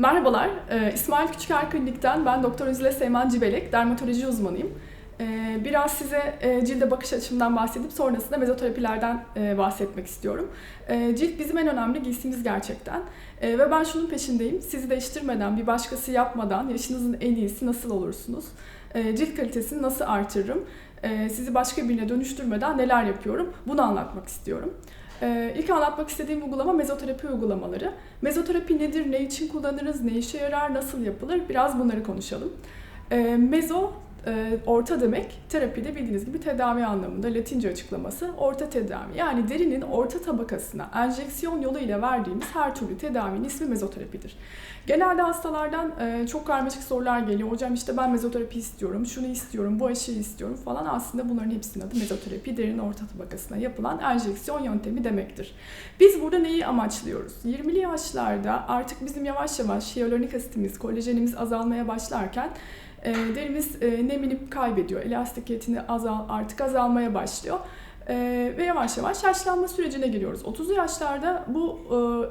Merhabalar, e, İsmail Küçüker Klinik'ten ben Doktor Üzüle Seyman Cibelek, dermatoloji uzmanıyım. E, biraz size e, cilde bakış açımdan bahsedip sonrasında mezoterapilerden bahsetmek istiyorum. Cilt bizim en önemli giysimiz gerçekten. Ve ben şunun peşindeyim, sizi değiştirmeden, bir başkası yapmadan yaşınızın en iyisi nasıl olursunuz? Cilt kalitesini nasıl artırırım? Sizi başka birine dönüştürmeden neler yapıyorum? Bunu anlatmak istiyorum. Ee, ilk anlatmak istediğim uygulama mezoterapi uygulamaları. Mezoterapi nedir, ne için kullanırız, ne işe yarar, nasıl yapılır biraz bunları konuşalım. Ee, mezo e, orta demek terapide bildiğiniz gibi tedavi anlamında Latince açıklaması orta tedavi. Yani derinin orta tabakasına enjeksiyon yoluyla verdiğimiz her türlü tedavinin ismi mezoterapidir. Genelde hastalardan e, çok karmaşık sorular geliyor. Hocam işte ben mezoterapi istiyorum, şunu istiyorum, bu aşıyı istiyorum falan. Aslında bunların hepsinin adı mezoterapi. Derinin orta tabakasına yapılan enjeksiyon yöntemi demektir. Biz burada neyi amaçlıyoruz? 20'li yaşlarda artık bizim yavaş yavaş hyaluronik asitimiz, kolajenimiz azalmaya başlarken derimiz e, nemini kaybediyor. Elastikiyetini azal, artık azalmaya başlıyor. Ee, ve yavaş yavaş yaşlanma sürecine giriyoruz. 30'lu yaşlarda bu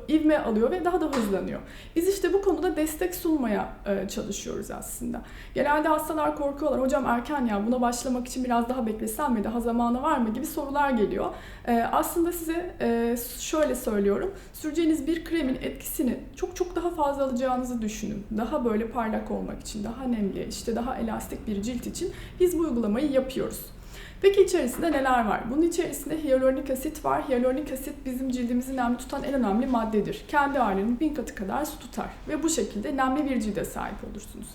e, ivme alıyor ve daha da hızlanıyor. Biz işte bu konuda destek sunmaya e, çalışıyoruz aslında. Genelde hastalar korkuyorlar. Hocam erken ya buna başlamak için biraz daha beklesem mi? Daha zamanı var mı? gibi sorular geliyor. E, aslında size e, şöyle söylüyorum. Süreceğiniz bir kremin etkisini çok çok daha fazla alacağınızı düşünün. Daha böyle parlak olmak için, daha nemli, işte daha elastik bir cilt için biz bu uygulamayı yapıyoruz. Peki içerisinde neler var? Bunun içerisinde hyaluronik asit var. Hyaluronik asit bizim cildimizi nemli tutan en önemli maddedir. Kendi ağırlığının bin katı kadar su tutar ve bu şekilde nemli bir cilde sahip olursunuz.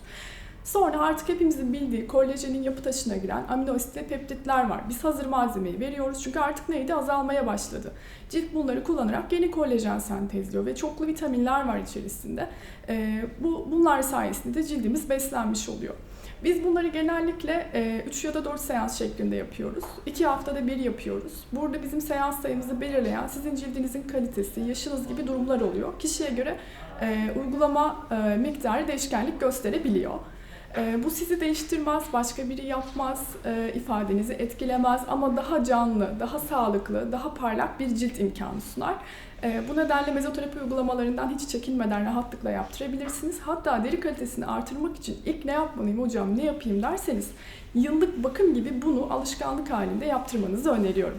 Sonra artık hepimizin bildiği kolajenin yapı taşına giren amino asit ve peptitler var. Biz hazır malzemeyi veriyoruz çünkü artık neydi? Azalmaya başladı. Cilt bunları kullanarak yeni kolajen sentezliyor ve çoklu vitaminler var içerisinde. Ee, bu Bunlar sayesinde de cildimiz beslenmiş oluyor. Biz bunları genellikle 3 ya da 4 seans şeklinde yapıyoruz. 2 haftada bir yapıyoruz. Burada bizim seans sayımızı belirleyen sizin cildinizin kalitesi, yaşınız gibi durumlar oluyor. Kişiye göre e, uygulama e, miktarı değişkenlik gösterebiliyor. E, bu sizi değiştirmez, başka biri yapmaz, ifadenizi etkilemez ama daha canlı, daha sağlıklı, daha parlak bir cilt imkanı sunar. Ee, bu nedenle mezoterapi uygulamalarından hiç çekinmeden rahatlıkla yaptırabilirsiniz. Hatta deri kalitesini artırmak için ilk ne yapmalıyım hocam, ne yapayım derseniz yıllık bakım gibi bunu alışkanlık halinde yaptırmanızı öneriyorum.